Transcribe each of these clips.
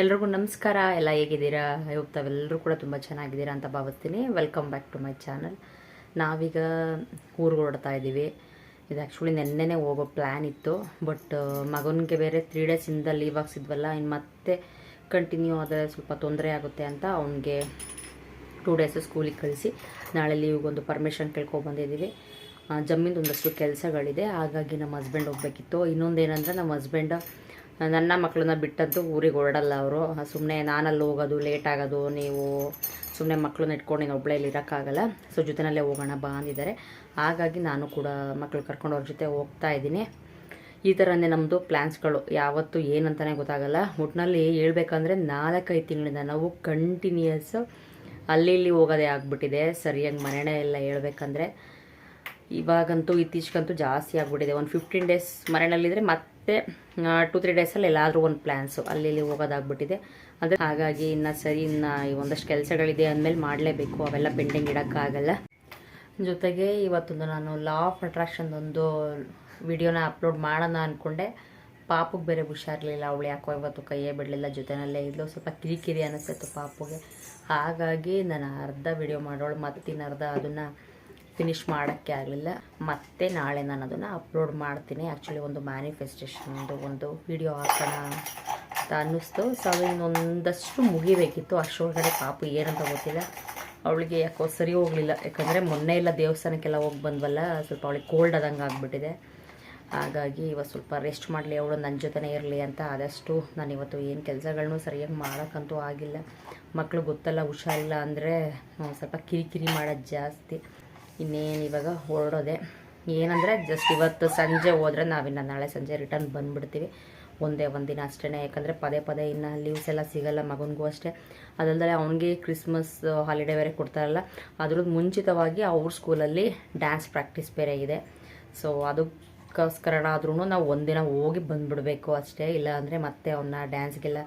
ಎಲ್ರಿಗೂ ನಮಸ್ಕಾರ. ಎಲ್ಲ ಹೇಗಿದ್ದೀರಾ? ಹೋಪ್ ತಾವೆಲ್ಲರೂ ಕೂಡ ತುಂಬ ಚೆನ್ನಾಗಿದ್ದೀರಾ ಅಂತ ಭಾವಿಸ್ತೀನಿ. Welcome back to my channel ನಾವೀಗ ಊರಿಗೆ ಇದ್ದೀವಿ. ಇದು ಆ್ಯಕ್ಚುಲಿ ನೆನ್ನೆನೇ ಹೋಗೋ ಪ್ಲ್ಯಾನ್ ಇತ್ತು. ಬಟ್ ಮಗನಿಗೆ ಬೇರೆ ತ್ರೀ ಡೇಸಿಂದ ಲೀವ್ ಹಾಕ್ಸಿದ್ವಲ್ಲ ಇನ್ನು ಮತ್ತೆ ಕಂಟಿನ್ಯೂ ಆದರೆ ಸ್ವಲ್ಪ ತೊಂದರೆ ಆಗುತ್ತೆ ಅಂತ ಅವನಿಗೆ ಟೂ ಡೇಸು ಸ್ಕೂಲಿಗೆ ಕಳಿಸಿ ನಾಳೆ ಲೀವ್ಗೊಂದು ಪರ್ಮಿಷನ್ ಕೇಳ್ಕೊಬಂದಿದ್ದೀವಿ ಜಮ್ಮಿಂದ ಒಂದಷ್ಟು ಕೆಲಸಗಳಿದೆ. ಹಾಗಾಗಿ ನಮ್ಮ ಹಸ್ಬೆಂಡ್ ಹೋಗಬೇಕಿತ್ತು. ಇನ್ನೊಂದೇನೆಂದರೆ ನಮ್ಮ ಹಸ್ಬೆಂಡ್ ನನ್ನ ಮಕ್ಕಳನ್ನ ಬಿಟ್ಟಂತೂ ಊರಿಗೆ ಹೊರಡಲ್ಲ ಅವರು. ಸುಮ್ಮನೆ ನಾನಲ್ಲಿ ಹೋಗೋದು ಲೇಟ್ ಆಗೋದು, ನೀವು ಸುಮ್ಮನೆ ಮಕ್ಕಳನ್ನ ಇಟ್ಕೊಂಡು ನೀನು ಒಬ್ಬಳೇಲಿ ಇರೋಕ್ಕಾಗಲ್ಲ. ಸೊ ಜೊತೆನಲ್ಲೇ ಹೋಗೋಣ ಬಾ ಅಂದಿದ್ದಾರೆ. ಹಾಗಾಗಿ ನಾನು ಕೂಡ ಮಕ್ಕಳು ಕರ್ಕೊಂಡು ಅವ್ರ ಜೊತೆ ಹೋಗ್ತಾ ಇದ್ದೀನಿ. ಈ ಥರನೇ ನಮ್ಮದು ಪ್ಲ್ಯಾನ್ಸ್ಗಳು ಯಾವತ್ತು ಏನಂತಲೇ ಗೊತ್ತಾಗಲ್ಲ. ಒಟ್ಟಿನಲ್ಲಿ ಹೇಳ್ಬೇಕಂದ್ರೆ ನಾಲ್ಕೈದು ತಿಂಗಳಿಂದ ನಾವು ಕಂಟಿನ್ಯೂಯಸ್ ಅಲ್ಲಿ ಇಲ್ಲಿ ಹೋಗೋದೇ ಆಗ್ಬಿಟ್ಟಿದೆ. ಸರಿಯಾಗಿ ಮನೆಯೇ ಎಲ್ಲ ಹೇಳ್ಬೇಕಂದ್ರೆ ಇವಾಗಂತೂ ಇತ್ತೀಚೆಗಂತೂ ಜಾಸ್ತಿ ಆಗಿಬಿಟ್ಟಿದೆ. ಒಂದು ಫಿಫ್ಟೀನ್ ಡೇಸ್ ಮನೆಯಲ್ಲಿದ್ದರೆ ಮತ್ತೆ ಟು ತ್ರೀ ಡೇಸಲ್ಲಿ ಎಲ್ಲಾದರೂ ಒಂದು ಪ್ಲ್ಯಾನ್ಸು ಅಲ್ಲಿ ಇಲ್ಲಿ ಹೋಗೋದಾಗ್ಬಿಟ್ಟಿದೆ. ಅಂದರೆ ಹಾಗಾಗಿ ಇನ್ನು ಸರಿ ಇನ್ನು ಈ ಒಂದಷ್ಟು ಕೆಲಸಗಳಿದೆ ಅಂದಮೇಲೆ ಮಾಡಲೇಬೇಕು. ಅವೆಲ್ಲ ಪೆಂಡಿಂಗ್ ಇಡೋಕ್ಕಾಗಲ್ಲ. ಜೊತೆಗೆ ಇವತ್ತೊಂದು ನಾನು ಲಾ ಆಫ್ ಅಟ್ರಾಕ್ಷನ್ದೊಂದು ವಿಡಿಯೋನ ಅಪ್ಲೋಡ್ ಮಾಡೋಣ ಅಂದ್ಕೊಂಡೆ ಪಾಪುಗೆ ಬೇರೆ ಹುಷಾರಿರಲಿಲ್ಲ ಅವಳು ಯಾಕೋ ಇವತ್ತು ಕೈಯೇ ಬಿಡಲಿಲ್ಲ, ಜೊತೆನಲ್ಲೇ ಇದ್ಲು. ಸ್ವಲ್ಪ ಕಿರಿಕಿರಿ ಅನಿಸ್ತಿತ್ತು ಪಾಪುಗೆ. ಹಾಗಾಗಿ ನಾನು ಅರ್ಧ ವಿಡಿಯೋ ಮಾಡೋಳು ಮತ್ತಿನ ಅರ್ಧ ಅದನ್ನು ಫಿನಿಷ್ ಮಾಡೋಕ್ಕೆ ಆಗಲಿಲ್ಲ. ಮತ್ತೆ ನಾಳೆ ನಾನು ಅದನ್ನು ಅಪ್ಲೋಡ್ ಮಾಡ್ತೀನಿ. ಆ್ಯಕ್ಚುಲಿ ಒಂದು ಮ್ಯಾನಿಫೆಸ್ಟೇಷನ್ದು ಒಂದು ವಿಡಿಯೋ ಹಾಕೋಣ ಅಂತ ಅನ್ನಿಸ್ತು. ಸೊ ಅದನ್ನು ಇನ್ನೊಂದಷ್ಟು ಮುಗಿಬೇಕಿತ್ತು. ಅಷ್ಟರೊಳಗಡೆ ಪಾಪು ಏನಂತ ಗೊತ್ತಿಲ್ಲ. ಅವಳಿಗೆ ಯಾಕೋ ಸರಿ ಹೋಗಲಿಲ್ಲ. ಯಾಕಂದರೆ ಮೊನ್ನೆ ಎಲ್ಲ ದೇವಸ್ಥಾನಕ್ಕೆಲ್ಲ ಹೋಗಿ ಬಂದ್ವಲ್ಲ, ಸ್ವಲ್ಪ ಅವಳಿಗೆ ಕೋಲ್ಡ್ ಆದಂಗೆ ಆಗಿಬಿಟ್ಟಿದೆ. ಹಾಗಾಗಿ ಇವತ್ತು ಸ್ವಲ್ಪ ರೆಸ್ಟ್ ಮಾಡಲಿ, ಅವಳು ನನ್ನ ಜೊತೆನೇ ಇರಲಿ ಅಂತ ಆದಷ್ಟು ನಾನು ಇವತ್ತು ಏನು ಕೆಲಸಗಳನ್ನೂ ಸರಿಯಾಗಿ ಮಾಡೋಕ್ಕಂತೂ ಆಗಿಲ್ಲ. ಮಕ್ಕಳು ಗೊತ್ತಲ್ಲ, ಹುಷಾರಿಲ್ಲ ಅಂದರೆ ಸ್ವಲ್ಪ ಕಿರಿಕಿರಿ ಮಾಡೋದು ಜಾಸ್ತಿ. ಇನ್ನೇನು ಇವಾಗ ಹೊರಡೋದೆ. ಏನಂದರೆ ಜಸ್ಟ್ ಇವತ್ತು ಸಂಜೆ ಹೋದರೆ ನಾವಿನ್ನು ನಾಳೆ ಸಂಜೆ ರಿಟರ್ನ್ ಬಂದುಬಿಡ್ತೀವಿ. ಒಂದೇ ಒಂದು ದಿನ ಅಷ್ಟೇ ಯಾಕಂದರೆ ಪದೇ ಪದೇ ಇನ್ನು ಲೀವ್ಸ್ ಎಲ್ಲ ಸಿಗಲ್ಲ ಮಗನಿಗೂ ಅಷ್ಟೇ. ಅದಲ್ಲದೆ ಅವನಿಗೆ ಕ್ರಿಸ್ಮಸ್ ಹಾಲಿಡೇ ಬೇರೆ ಕೊಡ್ತಾರಲ್ಲ, ಅದ್ರದ್ದು ಮುಂಚಿತವಾಗಿ ಅವ್ರ ಸ್ಕೂಲಲ್ಲಿ ಡ್ಯಾನ್ಸ್ ಪ್ರಾಕ್ಟೀಸ್ ಬೇರೆ ಇದೆ. ಸೊ ಅದಕ್ಕೋಸ್ಕರನಾದ್ರೂ ನಾವು ಒಂದಿನ ಹೋಗಿ ಬಂದುಬಿಡಬೇಕು ಅಷ್ಟೇ. ಇಲ್ಲ ಅಂದರೆ ಮತ್ತೆ ಅವನ್ನ ಡ್ಯಾನ್ಸ್ಗೆಲ್ಲ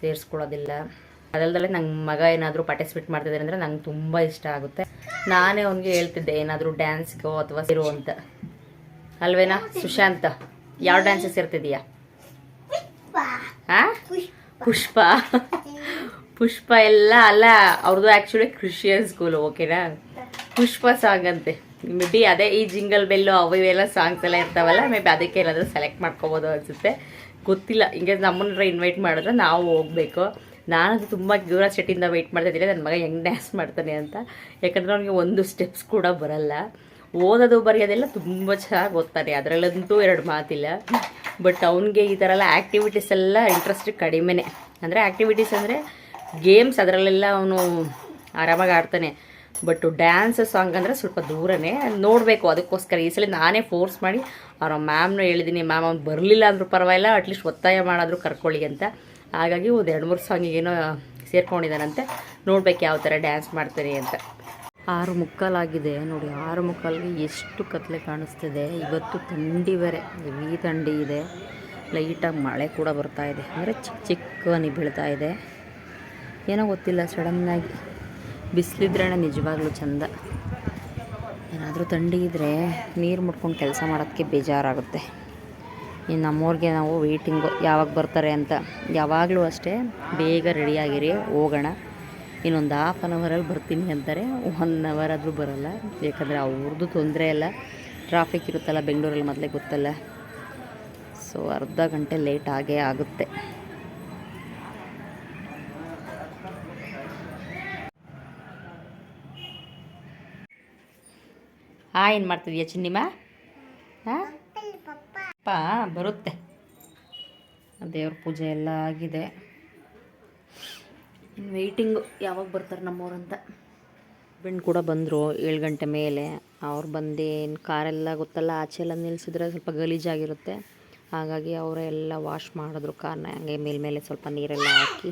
ಸೇರಿಸ್ಕೊಳ್ಳೋದಿಲ್ಲ. ಅದಲ್ಲದೆ ನಂಗೆ ಮಗ ಏನಾದರೂ ಪಾರ್ಟಿಸಿಪೇಟ್ ಮಾಡ್ತಿದ್ದಾರೆ ಅಂದರೆ ನಂಗೆ ತುಂಬ ಇಷ್ಟ ಆಗುತ್ತೆ. ನಾನೇ ಅವನಿಗೆ ಹೇಳ್ತಿದ್ದೆ, ಏನಾದರೂ ಡ್ಯಾನ್ಸ್ಗೋ ಅಥವಾ ಸಿರು ಅಂತ. ಅಲ್ವೇನಾ? ಸುಶಾಂತ, ಯಾವ ಡ್ಯಾನ್ಸಸ್ ಇರ್ತಿದೀಯಾ? ಪುಷ್ಪ. ಪುಷ್ಪ ಎಲ್ಲ ಅಲ್ಲ ಅವ್ರದ್ದು ಆ್ಯಕ್ಚುಲಿ ಕ್ರಿಶಿಯನ್ ಸ್ಕೂಲ್ ಓಕೆನಾ ಪುಷ್ಪ ಸಾಂಗ್ ಅಂತೆ. ಮೇ ಬಿ ಅದೇ ಈ ಜಿಂಗಲ್ ಬೆಲ್ಲು, ಅವು ಇವೆಲ್ಲ ಸಾಂಗ್ಸ್ ಎಲ್ಲ ಇರ್ತಾವಲ್ಲ ಮೇ ಬಿ ಅದಕ್ಕೆ ಏನಾದರೂ ಸೆಲೆಕ್ಟ್ ಮಾಡ್ಕೋಬೋದು ಅನಿಸುತ್ತೆ. ಗೊತ್ತಿಲ್ಲ ಹಿಂಗೆ ನಮ್ಮನ್ನ ಇನ್ವೈಟ್ ಮಾಡಿದ್ರೆ ನಾವು ಹೋಗಬೇಕು. ನಾನದು ತುಂಬ ಕ್ಯೂರಿಯಾಸಿಟಿಯಿಂದ ವೆಯ್ಟ್ ಮಾಡ್ತಾ ಇದ್ದೀನಿ ನನ್ನ ಮಗ ಹೆಂಗೆ ಡ್ಯಾನ್ಸ್ ಮಾಡ್ತಾನೆ ಅಂತ. ಯಾಕಂದರೆ ಅವನಿಗೆ ಒಂದು ಸ್ಟೆಪ್ಸ್ ಕೂಡ ಬರಲ್ಲ. ಓದೋದು ಬರೆಯೋದೆಲ್ಲ ತುಂಬ ಚೆನ್ನಾಗಿ ಓದ್ತಾನೆ, ಅದರಲ್ಲಂತೂ ಎರಡು ಮಾತಿಲ್ಲ. ಬಟ್ ಅವನಿಗೆ ಈ ಥರ ಎಲ್ಲ ಆ್ಯಕ್ಟಿವಿಟೀಸ್ ಎಲ್ಲ ಇಂಟ್ರೆಸ್ಟ್ ಕಡಿಮೆನೇ. ಅಂದರೆ ಆ್ಯಕ್ಟಿವಿಟೀಸ್ ಅಂದರೆ ಗೇಮ್ಸ್ ಅದರಲ್ಲೆಲ್ಲ ಅವನು ಆರಾಮಾಗಿ ಆಡ್ತಾನೆ. ಬಟ್ ಡ್ಯಾನ್ಸ್ ಸಾಂಗ್ ಅಂದರೆ ಸ್ವಲ್ಪ ದೂರನೇ, ನೋಡಬೇಕು. ಅದಕ್ಕೋಸ್ಕರ ಈ ಸಲ ನಾನೇ ಫೋರ್ಸ್ ಮಾಡಿ, ಅವ್ರ ಮ್ಯಾಮ್ನು ಹೇಳಿದ್ದೀನಿ ಮ್ಯಾಮ್, ಅವ್ನು ಬರಲಿಲ್ಲ ಅಂದರೂ ಪರವಾಗಿಲ್ಲ ಅಟ್ಲೀಸ್ಟ್ ಒತ್ತಾಯ ಮಾಡಾದರೂ ಕರ್ಕೊಳ್ಳಿ ಅಂತ. ಹಾಗಾಗಿ ಒಂದು ಎರಡು ಮೂರು ಸಾಂಗಿಗೇನೋ ಸೇರ್ಕೊಂಡಿದ್ದಾನಂತೆ. ನೋಡ್ಬೇಕು ಯಾವ ಥರ ಡ್ಯಾನ್ಸ್ ಮಾಡ್ತಾರೆ ಅಂತ. ಆರು ಮುಕ್ಕಾಲಾಗಿದೆ. ನೋಡಿ, ಆರು ಮುಕ್ಕಾಲಿಗೆ ಎಷ್ಟು ಕತ್ಲೆ ಕಾಣಿಸ್ತಿದೆ. ಇವತ್ತು ಥಂಡಿ ಬೇರೆ, ಹೆವಿ ಥಂಡಿ ಇದೆ. ಲೈಟಾಗಿ ಮಳೆ ಕೂಡ ಬರ್ತಾ ಇದೆ. ಅಂದರೆ ಚಿಕ್ಕ ಚಿಕ್ಕ ಹನಿ ಬೀಳ್ತಾ ಇದೆ. ಏನೋ ಗೊತ್ತಿಲ್ಲ ಸಡನ್ನಾಗಿ ಬಿಸಿಲಿದ್ರೆ ನಿಜವಾಗ್ಲೂ ಚಂದ. ಏನಾದರೂ ಥಂಡಿ ಇದ್ದರೆ ನೀರು ಮುಟ್ಕೊಂಡು ಕೆಲಸ ಮಾಡೋದಕ್ಕೆ ಬೇಜಾರಾಗುತ್ತೆ. ಇನ್ನು ನಮ್ಮವ್ರಿಗೆ ನಾವು ವೆಯ್ಟಿಂಗು ಯಾವಾಗ ಬರ್ತಾರೆ ಅಂತ ಯಾವಾಗಲೂ ಅಷ್ಟೇ ಬೇಗ ರೆಡಿಯಾಗಿರಿ ಹೋಗೋಣ. ಇನ್ನೊಂದು ಹಾಫ್ ಆನ್ ಅವರಲ್ಲಿ ಬರ್ತೀನಿ ಅಂತಾರೆ. ಒನ್ ಅವರ್ ಆದರೂ ಬರೋಲ್ಲ. ಯಾಕಂದರೆ ಅವ್ರದ್ದು ತೊಂದರೆ ಇಲ್ಲ. ಟ್ರಾಫಿಕ್ ಇರುತ್ತಲ್ಲ ಬೆಂಗಳೂರಲ್ಲಿ ಮೊದಲೇ ಗೊತ್ತಲ್ಲ. ಸೊ ಅರ್ಧ ಗಂಟೆ ಲೇಟ್ ಆಗೇ ಆಗುತ್ತೆ. ಹಾಂ ಏನು ಮಾಡ್ತಿದ್ಯಾ ಚಿನ್ನಿಮ? ಹಾಂ ಪಾ ಬರುತ್ತೆ. ದೇವ್ರ ಪೂಜೆ ಎಲ್ಲ ಆಗಿದೆ. ಇನ್ನು ವೆಯ್ಟಿಂಗು ಯಾವಾಗ ಬರ್ತಾರೆ ನಮ್ಮವ್ರಂತ? ಬೆಂಡ್ ಕೂಡ ಬಂದರು ಏಳು ಗಂಟೆ ಮೇಲೆ. ಅವ್ರು ಬಂದು ಏನು ಕಾರೆಲ್ಲ ಗೊತ್ತಲ್ಲ, ಆಚೆ ಎಲ್ಲ ನಿಲ್ಲಿಸಿದ್ರೆ ಸ್ವಲ್ಪ ಗಲೀಜಾಗಿರುತ್ತೆ ಹಾಗಾಗಿ ಅವರೇ ಎಲ್ಲ ವಾಶ್ ಮಾಡಿದ್ರು ಕಾರ್ನ ಹಂಗೆ ಮೇಲ್ಮೇಲೆ ಸ್ವಲ್ಪ ನೀರೆಲ್ಲ ಹಾಕಿ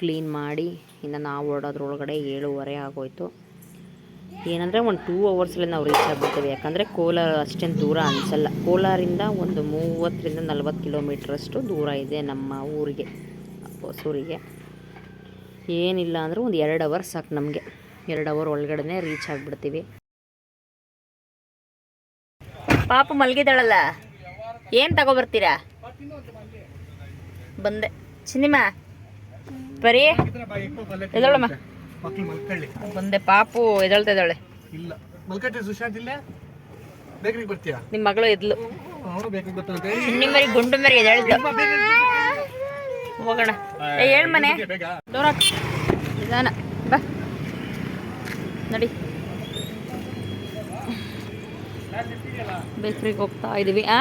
ಕ್ಲೀನ್ ಮಾಡಿ, ಇನ್ನು ನಾವು ಓಡೋದ್ರೊಳಗಡೆ ಏಳುವರೆ ಆಗೋಯ್ತು. ಏನಂದರೆ ಒಂದು ಟೂ ಅವರ್ಸಲ್ಲಿ ನಾವು ರೀಚ್ ಆಗ್ಬಿಡ್ತೇವೆ. ಯಾಕಂದರೆ ಕೋಲಾರ ಅಷ್ಟೇನು ದೂರ ಅನಿಸಲ್ಲ. ಕೋಲಾರಿಂದ ಒಂದು ಮೂವತ್ತರಿಂದ ನಲ್ವತ್ತು ಕಿಲೋಮೀಟ್ರಷ್ಟು ದೂರ ಇದೆ ನಮ್ಮ ಊರಿಗೆ, ಹೊಸೂರಿಗೆ. ಏನಿಲ್ಲ ಅಂದರೆ ಒಂದು ಎರಡು ಅವರ್ ಸಾಕು ನಮಗೆ. ಎರಡು ಅವರ್ ಒಳಗಡೆ ರೀಚ್ ಆಗಿಬಿಡ್ತೀವಿ. ಪಾಪ ಮಲಗಿದಾಳಲ್ಲ ಏನು ತಗೊಬರ್ತೀರಾ? ಬಂದೆ. ಸಿನಿಮಾ ಬರೀ. ಎದಳಮ್ಮ ಮಕ್ಳು ಮಲ್ಕೊಳ್ಳಿ. ಒಂದೇ ಪಾಪು ಎದಳ್ತಾ ಇದ್ದಾಳೆ. ಇಲ್ಲ. ಮಲ್ಕಟ್ಟೆ ಸುಶಾಂತ್ ಇಲ್ಲೇ? ಬೇಕ್ರಿಗೆ ಬರ್ತೀಯಾ? ನಿಮ್ಮ ಮಗಳು ಎದ್ಲು ಅವನು ಬೇಕ್ರಿಗೆ ಬರ್ತಾನೆ ನಿಮ್ಮ ಮರಿ ಗುಂಡು ಮರಿ ಎದಳ್ದು ಹೋಗೋಣ. ಹೇಳ್ ಮನೆ. ಹಾಕು. ನಿಧಾನ. ಬಾ. ನಡಿ. ಬೇಕ್ರಿಗೆ ಹೋಗ್ತಾ ಇದೀವಿ ಆ?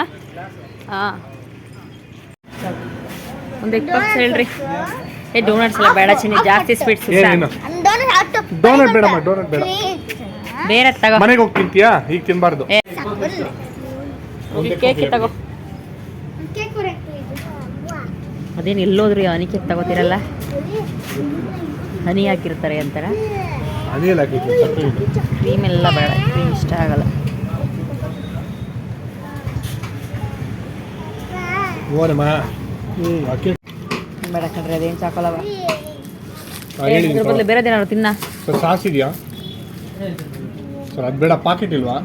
ಹಾ ಒಂದು ಎಗ್ ಹೇಳ್ರಿ. ಏ ಡೋನಟ್ಸ್ ಎಲ್ಲ ಬೇಡ ಚಿನ್ನಿ. ಜಾಸ್ತಿ ಸ್ವೀಟ್ಸ್ ಡೋನಟ್ ಬೇಡಮ್ಮ ಡೋನಟ್ ಬೇಡ. ಬೇರೆ ತಗೋ. ಮನೆಗೆ ಹೋಗಿ ತಿಂತೀಯಾ? ಈಗ ತಿನ್ಬಾರ್ದು. ಕೇಕ್ ತಗೋ. ಅದೇನು ಎಲ್ಲೋದ್ರಿ ಹನಿ ಕೇಕ್ ತಗೋತಿರಲ್ಲ? ಹನಿ ಹಾಕಿರ್ತಾರೆ ಅಂತಾರ? ಕ್ರೀಮ್ ಎಲ್ಲ ಬೇಡ ಕ್ರೀಮ್ ಇಷ್ಟ ಆಗಲ್ಲ. ಬೇಡ ಕಣ್ರಿ ಅದೇನು ಸಾಕಲ್ಲವ ಇದ್ರ ಬದಲು ಬೇರೆದೇನಾದ್ರು ತಿನ್ನ. ಸರ್ ಸಾಸ್ ಇದೆಯಾ? ಸರ್ ಅದು ಬೇಡ ಪಾಕೆಟ್ ಇಲ್ವಾ?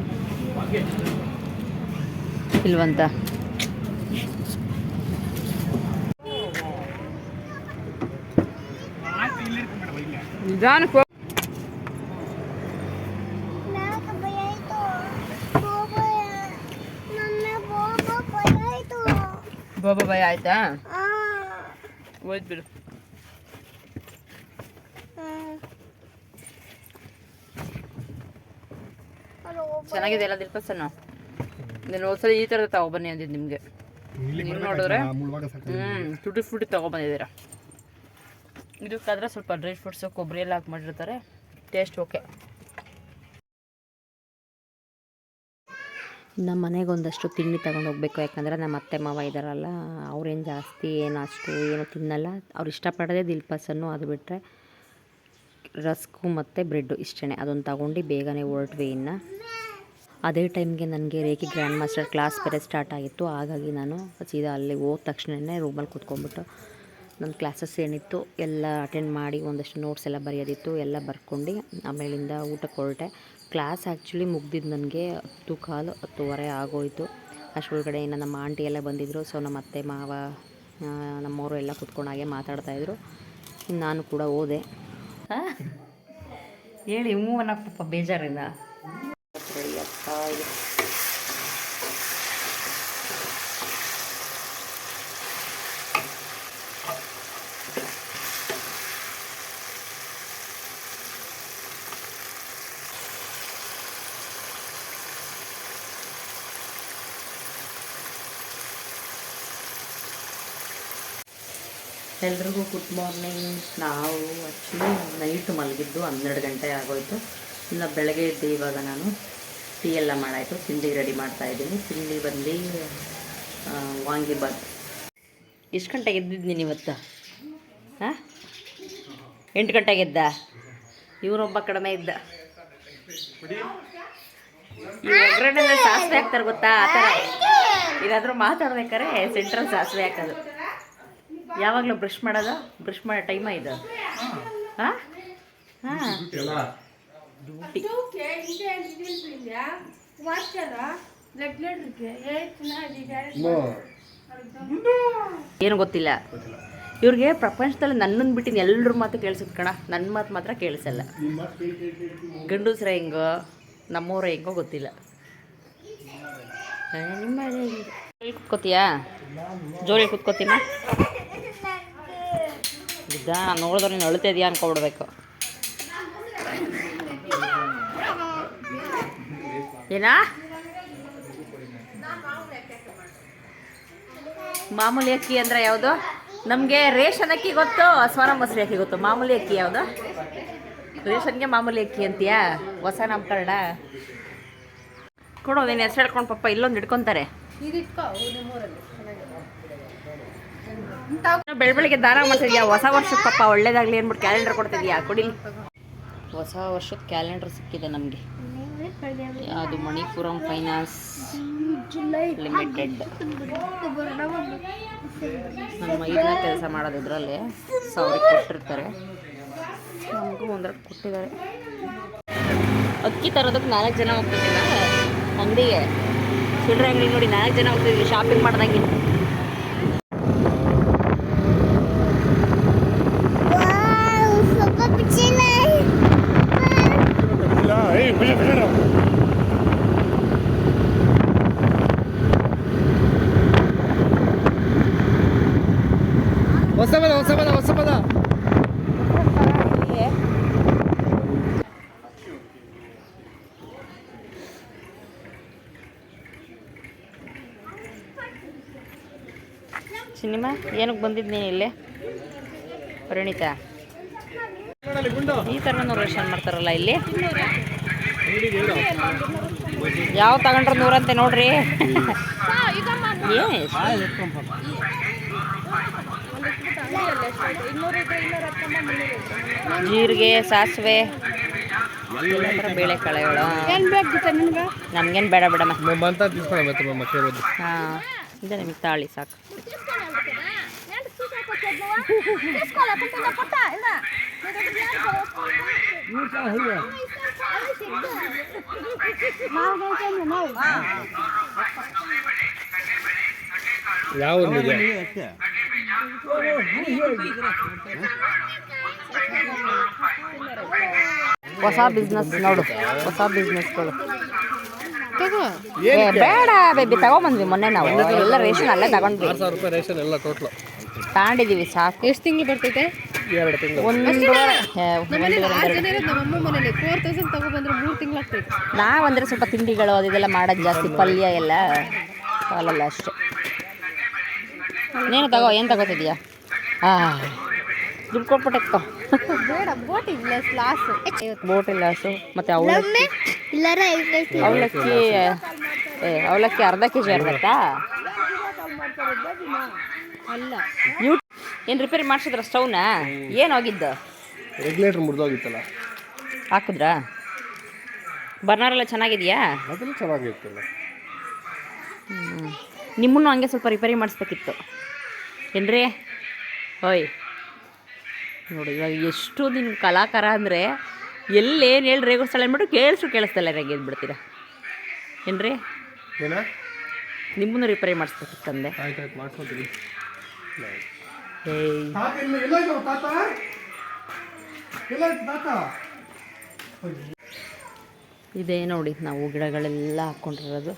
ಇಲ್ವಂತ. ನಿಧಾನಕ್ಕೆ ಬಾಬಾ ಭಯ ಆಯ್ತಾ. ಹೋಯ್ತು ಬಿಡು. ಚೆನ್ನಾಗಿದೆ ಎಲ್ಲ ದಿಲ್ಪಸನ್ನು ನೀನು ಹೋದ್ಸಲ ಈ ಥರದ ತಗೊಬನ್ನಿ ಅಂದಿದ್ದು ನಿಮಗೆ. ನೀವು ನೋಡಿದ್ರೆ ಹ್ಞೂ ಫ್ರೂಟಿ ಫ್ರೂಟಿ ತೊಗೊಬಂದಿದ್ದೀರಾ. ಇದಕ್ಕಾದ್ರೆ ಸ್ವಲ್ಪ ಡ್ರೈ ಫ್ರೂಟ್ಸು ಕೊಬ್ಬರಿ ಎಲ್ಲ ಹಾಕಿ ಮಾಡಿರ್ತಾರೆ. Taste okay. ನಮ್ಮ ಮನೆಗೆ ಒಂದಷ್ಟು ತಿಂಡಿ ತಗೊಂಡು ಹೋಗ್ಬೇಕು. ಯಾಕಂದರೆ ನಮ್ಮ ಅತ್ತೆ ಮಾವ ಇದ್ದಾರಲ್ಲ ಅವ್ರೇನು ಜಾಸ್ತಿ ಏನು ಅಷ್ಟು ಏನು ತಿನ್ನಲ್ಲ. ಅವ್ರು ಇಷ್ಟಪಡೋದೇ ದಿಲ್ಪಸನ್ನು ಅದು ಬಿಟ್ಟರೆ ರಸ್ಕು ಮತ್ತು ಬ್ರೆಡ್ಡು ಇಷ್ಟೇ ಅದನ್ನು ತಗೊಂಡು ಬೇಗನೆ ಹೊರಟ್ವಿ ಇನ್ನು. ಅದೇ ಟೈಮ್ಗೆ ನನಗೆ ರೇಖಿ ಗ್ರ್ಯಾಂಡ್ ಮಾಸ್ಟರ್ ಕ್ಲಾಸ್ ಬೇರೆ ಸ್ಟಾರ್ಟ್ ಆಗಿತ್ತು. ಹಾಗಾಗಿ ನಾನು ಸೀದಾ ಅಲ್ಲಿ ಹೋದ ತಕ್ಷಣವೇ ರೂಮಲ್ಲಿ ಕೂತ್ಕೊಂಡ್ಬಿಟ್ಟು ನನ್ನ ಕ್ಲಾಸಸ್ ಏನಿತ್ತು ಎಲ್ಲ ಅಟೆಂಡ್ ಮಾಡಿ ಒಂದಷ್ಟು ನೋಟ್ಸ್ ಎಲ್ಲ ಬರೆಯೋದಿತ್ತು, ಎಲ್ಲ ಬರ್ಕೊಂಡು ಆಮೇಲಿಂದ ಊಟಕ್ಕೆ ಹೊರಟೆ ಕ್ಲಾಸ್ ಆ್ಯಕ್ಚುಲಿ ಮುಗ್ದಿದ್ದು ನನಗೆ ಹತ್ತು ಕಾಲು ಹತ್ತುವರೆ ಆಗೋಯಿತು. ಅಷ್ಟರೊಳಗಡೆ ಇನ್ನು ನಮ್ಮ ಆಂಟಿ ಎಲ್ಲ ಬಂದಿದ್ದರು ಸೊ ನಮ್ಮ ಅತ್ತೆ, ಮಾವ ನಮ್ಮವರು ಎಲ್ಲ ಕುತ್ಕೊಂಡು ಹಾಗೆ ಮಾತಾಡ್ತಾಯಿದ್ರು ನಾನು ಕೂಡ ಓದೆ ಹೇಳಿ ಹ್ಞೂ ಪಾಪ ಬೇಜಾರಿಲ್ಲ? ಗುಡ್ ಮಾರ್ನಿಂಗ್ ನಾವು ಆ್ಯಕ್ಚುಲಿ ನೈಟ್ ಮಲಗಿದ್ದು ಹನ್ನೆರಡು ಗಂಟೆ ಆಗೋಯಿತು. ಇನ್ನು ಬೆಳಗ್ಗೆ ಎದ್ದು ಇವಾಗ ನಾನು ಟೀ ಎಲ್ಲ ಮಾಡಾಯಿತು. ತಿಂಡಿ ರೆಡಿ ಮಾಡ್ತಾ ಇದ್ದೀನಿ. ತಿಂಡಿ ಬಂದು ವಾಂಗಿ ವಾಂಗಿಬಾತ್. ಎಷ್ಟು ಗಂಟೆಗೆ ಎದ್ದಿದ್ದು ನೀನು ಇವತ್ತು? ಹಾಂ? ಎಂಟು ಗಂಟೆಗೆ ಎದ್ದ? ಇವನೊಬ್ಬ ಕಡಿಮೆ ಇದ್ದ. ಈ ಒಗ್ಗರಣೆ ಸಾಸಿವೆ ಹಾಕ್ತಾರೆ ಗೊತ್ತಾ? ಆ ಥರ. ಏನಾದರೂ ಮಾತಾಡ್ಬೇಕಾರೆ ಸೆಂಟ್ರಲ್ ಸಾಸಿವೆ ಹಾಕೋದು. ಯಾವಾಗಲೂ ಬ್ರಷ್ ಮಾಡೋದು? ಬ್ರಷ್ ಮಾಡೋ ಟೈಮ ಇದು? ಹಾಂ? ಹಾಂ. ಡ್ಯೂಟಿ ಏನು ಗೊತ್ತಿಲ್ಲ. ಇವ್ರಿಗೆ ಪ್ರಪಂಚದಲ್ಲಿ ನನ್ನನ್ನು ಬಿಟ್ಟಿನ ಎಲ್ಲರ ಮಾತು ಕೇಳಿಸುತ್ತೆ ಕಣ. ನನ್ನ ಮಾತು ಮಾತ್ರ ಕೇಳಿಸಲ್ಲ. ಗಂಡಸ್ರ ಹೆಂಗೋ ನಮ್ಮವ್ರ ಹೆಂಗೋ ಗೊತ್ತಿಲ್ಲ. ನಿಮ್ಮ ಕುತ್ಕೋತೀಯಾ? ಜೋರಿ ಕುತ್ಕೋತೀನ? ಇದ್ದ ನೋಡಿದ್ರೆ ನೀನು ಅಳ್ತಾ ಇದೆಯಾ ಅನ್ಕೊಬಿಡ್ಬೇಕು. ಏನಾ? ಮಾಮೂಲಿ ಅಕ್ಕಿ ಅಂದ್ರೆ ಯಾವುದು? ನಮಗೆ ರೇಷನ್ ಅಕ್ಕಿ ಗೊತ್ತು ಸ್ವರ ಮೊಸರಿ ಅಕ್ಕಿ ಗೊತ್ತು. ಮಾಮೂಲಿ ಅಕ್ಕಿ ಯಾವುದು? ರೇಷನ್ಗೆ ಮಾಮೂಲಿ ಅಕ್ಕಿ ಅಂತೀಯಾ? ಹೊಸ ನಾಮಕರಣ. ಕೊಡು, ನೀನು ಹೆಸರು ಹೇಳ್ಕೊಂಡು ಪಪ್ಪ, ಇಲ್ಲೊಂದು ಹಿಡ್ಕೊಂತಾರೆ. ಬೆಳ ಬೆಳಿಗ್ಗೆ ದಾನ ಮಾಡ್ತಿದ್ಯಾ? ಹೊಸ ವರ್ಷಕ್ಕೆ ಪಪ್ಪ ಒಳ್ಳೇದಾಗ್ಲಿ ಅಂದ್ಬಿಟ್ಟು ಕ್ಯಾಲೆಂಡರ್ ಕೊಡ್ತಿದ್ಯಾ? ಕೊಡಿ ಹೊಸ ವರ್ಷದ ಕ್ಯಾಲೆಂಡರ್ ಸಿಕ್ಕಿದೆ ನಮಗೆ. ಅದು ಮಣಿಪುರಂ ಫೈನಾನ್ಸ್ ಲಿಮಿಟೆಡ್. ನಮ್ಮ ಐದನೇ ಕೆಲಸ ಮಾಡೋದು ಇದರಲ್ಲಿ. ಸಾವಿರ ಕೊಟ್ಟಿರ್ತಾರೆ. ನಮಗೂ ಒಂದ್ರ ಕೊಟ್ಟಿದ್ದಾರೆ. ಅಕ್ಕಿ ತರೋದಕ್ಕೆ ನಾಲ್ಕು ಜನ ಹೋಗ್ತಿದ್ದಿಲ್ಲ ಅಂಗಡಿಗೆ. ಚಿಲ್ಲರೆ ಅಂಗಡಿ ನೋಡಿ ನಾಲ್ಕು ಜನ ಹೋಗ್ತಿದ್ವಿ ಶಾಪಿಂಗ್ ಮಾಡ್ದಂಗೆ. ಹೊಸ ಪದ ಹೊಸ ಪದ ಹೊಸ ಸಿನಿಮಾ? ಏನಕ್ಕೆ ಬಂದಿದ್ದು ನೀನು ಇಲ್ಲೇ? ಪರಿಣಿತ? ಈ ಥರ ನೋರೇಷನ್ ಮಾಡ್ತಾರಲ್ಲ ಇಲ್ಲಿ? ಯಾವ ತಗೊಂಡ್ರೆ ನೂರಂತೆ ನೋಡ್ರಿ. ಜೀರಿಗೆ ಸಾಸಿವೆ. ಬೇಳೆಕಾಳುಗಳು ನಮ್ಗೇನು ಬೇಡ ಬಿಡಮ್ಮ. दूर का है ये मार गए तो नहीं हाँ याव नहीं गया अच्छा ಹೊಸ ಬಿಸ್ನೆಸ್ ನೋಡು ಹೊಸ ಬಿಸ್ನೆಸ್ಗಳು ಬೇಡ ಬೇಬಿ ತಗೊಂಬಂದ್ವಿ ಮೊನ್ನೆ ನಾವು ಎಲ್ಲ ರೇಷನ್ ಅಲ್ಲೇ ತಗೊಂಡ್ವಿ ಸಾವಿರ ರೂಪಾಯಿ ರೇಷನ್ ಎಲ್ಲ ಟೋಟ್ಲು ತಗೊಂಡಿದ್ದೀವಿ ಸಾಕು ಎಷ್ಟು ತಿಂಗಳು ಬರ್ತೈತೆ ಎರಡು ತಿಂಗಳು. ಒಂದು ನಾವಂದ್ರೆ ಸ್ವಲ್ಪ ತಿಂಡಿಗಳು ಅದೆಲ್ಲ ಮಾಡೋದು ಜಾಸ್ತಿ ಪಲ್ಯ ಎಲ್ಲ. ಕಾಲಲ್ಲ ಅಷ್ಟೇ. ನೀನು ತಗೋ ಏನು ತಗೋತಿದ್ಯಾ ಹಾಂ. ದುಡ್ಡು ಕೊಟ್ಬಿಟ್ಟೆ ಬೋಟ್ ಇಲ್ಲ ಲಾಸ್ ಬೋಟ್ ಇಲ್ಲಾಸು ಮತ್ತು ಅವಲಕ್ಕಿ ಅವಲಕ್ಕಿ ಏ ಅವಲಕ್ಕಿ ಅರ್ಧ ಕೆ ಜಿ ಅರ್ಧತ್ತಾ ಅಲ್ಲ. ಯೂ ಏನು ರಿಪೇರಿ ಮಾಡಿಸಿದ್ರ ಸ್ಟೌನ ಏನು ಆಗಿದ್ದು ರೆಗ್ಯುಲೇಟರ್ ಮುರಿದೋಗಿತ್ತಲ್ಲ. ಹಾಕಿದ್ರಾ? ಬರ್ನರ್ ಎಲ್ಲ ಚೆನ್ನಾಗಿದೆಯಾ? ಅದೆಲ್ಲ ಚೆನ್ನಾಗಿರ್ತಲ್ಲ. ನಿಮ್ಮನ್ನು ಹಂಗೆ ಸ್ವಲ್ಪ ರಿಪೇರಿ ಮಾಡಿಸ್ಬೇಕಿತ್ತು. ಏನ್ರಿ? ಓಯ್. ನೋಡಿ ಇವಾಗ ಎಷ್ಟು ನಿನ್ನ ಕಲಾಕಾರ ಅಂದರೆ ಎಲ್ಲೇನು ಹೇಳಿ ರೇಗೋಸ್ತಾಳೆ ಅಂದ್ಬಿಟ್ಟು ಕೇಳಿಸ್ರು ಕೇಳಿಸ್ತಲ್ಲ ರೇಗೆ ಬಿಡ್ತೀರಾ. ಏನ್ರಿ? ಏನ? ನಿಮ್ಮನ್ನು ರಿಪೇರಿ ಮಾಡಿಸ್ಬೇಕಿತ್ತು ತಂದೆ ಆಯ್ತು ಆಯ್ತು ಮಾಡ್ಕೊತೀವಿ ಏಯ್ ಇದೇ ನೋಡಿ ನಾವು ಗಿಡಗಳೆಲ್ಲ ಹಾಕ್ಕೊಂಡಿರೋದು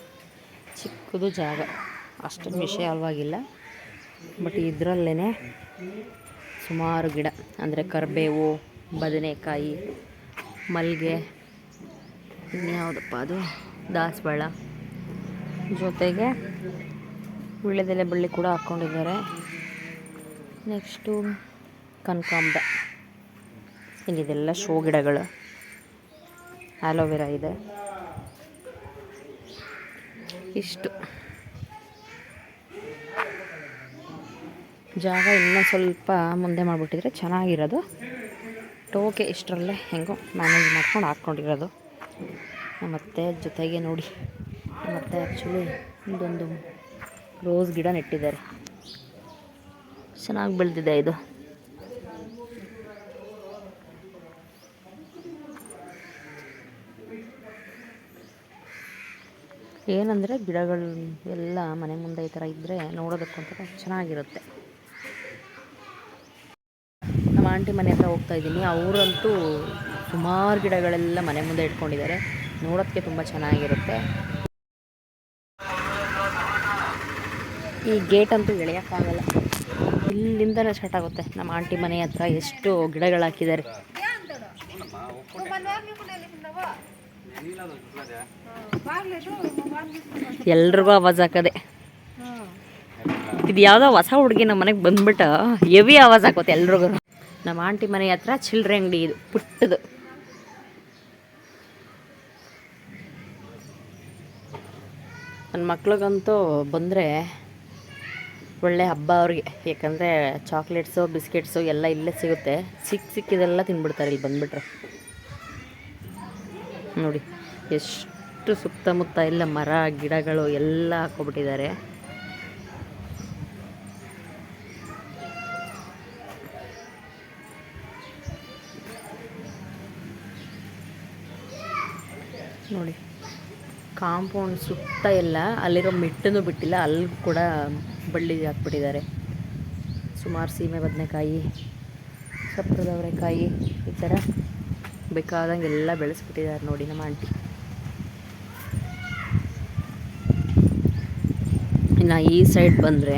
ಚಿಕ್ಕದು ಜಾಗ. ಅಷ್ಟೊಂದು ಅಲ್ವಾಗಿಲ್ಲ ಬಟ್ ಇದರಲ್ಲೇ ಸುಮಾರು ಗಿಡ. ಅಂದರೆ ಕರಿಬೇವು ಬದನೆಕಾಯಿ ಮಲ್ಲಿಗೆ ಇನ್ಯಾವುದಪ್ಪ ಅದು? ದಾಸವಾಳ. ಜೊತೆಗೆ ವೀಳ್ಯದೆಲೆ ಬಳ್ಳಿ ಕೂಡ ಹಾಕ್ಕೊಂಡಿದ್ದಾರೆ ನೆಕ್ಸ್ಟು ಕನಕಾಂಬ ಇಲ್ಲಿದೆಲ್ಲ ಶೋ ಗಿಡಗಳು. ಆಲೋವೆರಾ ಇದೆ. ಇಷ್ಟು. ಜಾಗ ಇನ್ನೂ ಸ್ವಲ್ಪ ಮುಂದೆ ಮಾಡಿಬಿಟ್ಟಿದ್ರೆ ಚೆನ್ನಾಗಿರೋದು. ಟೋಕೆ ಇಷ್ಟರಲ್ಲೇ ಹೆಂಗೋ ಮ್ಯಾನೇಜ್ ಮಾಡ್ಕೊಂಡು ಹಾಕ್ಕೊಂಡಿರೋದು. ಮತ್ತು ಜೊತೆಗೆ ನೋಡಿ. ಮತ್ತು ಆ್ಯಕ್ಚುಲಿ ಇದೊಂದು ರೋಸ್ ಗಿಡ ನೆಟ್ಟಿದ್ದಾರೆ ಚೆನ್ನಾಗಿ ಬೆಳೆದಿದೆ ಇದು. ಏನಂದರೆ ಗಿಡಗಳು ಎಲ್ಲ ಮನೆ ಮುಂದೆ ಈ ಥರ ಇದ್ದರೆ ನೋಡೋದಕ್ಕೊಂಥರ ಚೆನ್ನಾಗಿರುತ್ತೆ. ನಮ್ಮ ಆಂಟಿ ಮನೆ ಹತ್ರ ಹೋಗ್ತಾ ಇದ್ದೀನಿ. ಅವರಂತೂ ಸುಮಾರು ಗಿಡಗಳೆಲ್ಲ ಮನೆ ಮುಂದೆ ಇಟ್ಕೊಂಡಿದ್ದಾರೆ. ನೋಡೋದಕ್ಕೆ ತುಂಬ ಚೆನ್ನಾಗಿರುತ್ತೆ. ಈ ಗೇಟ್ ಅಂತೂ ಎಳೆಯೋಕ್ಕಾಗಲ್ಲ. ಇಲ್ಲಿಂದನೇ ಸ್ಟಾರ್ಟ್ ಆಗುತ್ತೆ. ನಮ್ಮ ಆಂಟಿ ಮನೆ ಹತ್ರ ಎಷ್ಟು ಗಿಡಗಳು ಹಾಕಿದ್ದಾರೆ. ಎಲ್ರಿಗೂ ಆವಾಜ್ ಹಾಕದೆ. ಇದು ಯಾವುದೋ ಹೊಸ ಹುಡುಗಿ ನಮ್ಮ ಮನೆಗೆ ಬಂದ್ಬಿಟ್ಟು ಹೆವಿ ಆವಾಜ್ ಹಾಕೋತೆ ಎಲ್ರಿಗೂ. ನಮ್ಮ ಆಂಟಿ ಮನೆ ಹತ್ರ ಚಿಲ್ಲರೆ ಅಂಗಡಿ ಇದು, ಪುಟ್ಟದು. ನನ್ನ ಮಕ್ಳಿಗಂತೂ ಬಂದರೆ ಒಳ್ಳೆ ಹಬ್ಬ ಅವ್ರಿಗೆ. ಯಾಕಂದರೆ ಚಾಕ್ಲೇಟ್ಸು, ಬಿಸ್ಕೆಟ್ಸು ಎಲ್ಲ ಇಲ್ಲೇ ಸಿಗುತ್ತೆ. ಸಿಕ್ಕ ಸಿಕ್ಕಿದೆಲ್ಲ ತಿನ್ಬಿಡ್ತಾರೆ ಇಲ್ಲಿ ಬಂದುಬಿಟ್ರೆ. ನೋಡಿ, ಎಷ್ಟು ಸುತ್ತಮುತ್ತ ಎಲ್ಲ ಮರ, ಗಿಡಗಳು ಎಲ್ಲ ಹಾಕ್ಕೊಬಿಟ್ಟಿದ್ದಾರೆ. ನೋಡಿ, ಕಾಂಪೌಂಡ್ ಸುತ್ತ ಎಲ್ಲ ಅಲ್ಲಿರೋ ಮೆಟ್ಟನ್ನು ಬಿಟ್ಟಿಲ್ಲ ಅಲ್ಲಿ ಕೂಡ ಬಳ್ಳಿ ಹಾಕ್ಬಿಟ್ಟಿದ್ದಾರೆ. ಸುಮಾರು ಸೀಮೆ ಬದನೆಕಾಯಿ ಸಪ್ರದ ಅವರೆಕಾಯಿ ಈ ಥರ ಬೇಕಾದಂಗೆಲ್ಲ ಬೆಳೆಸ್ಬಿಟ್ಟಿದ್ದಾರೆ ನೋಡಿ ನಮ್ಮ ಆಂಟಿ. ಇನ್ನು ಈ ಸೈಡ್ ಬಂದರೆ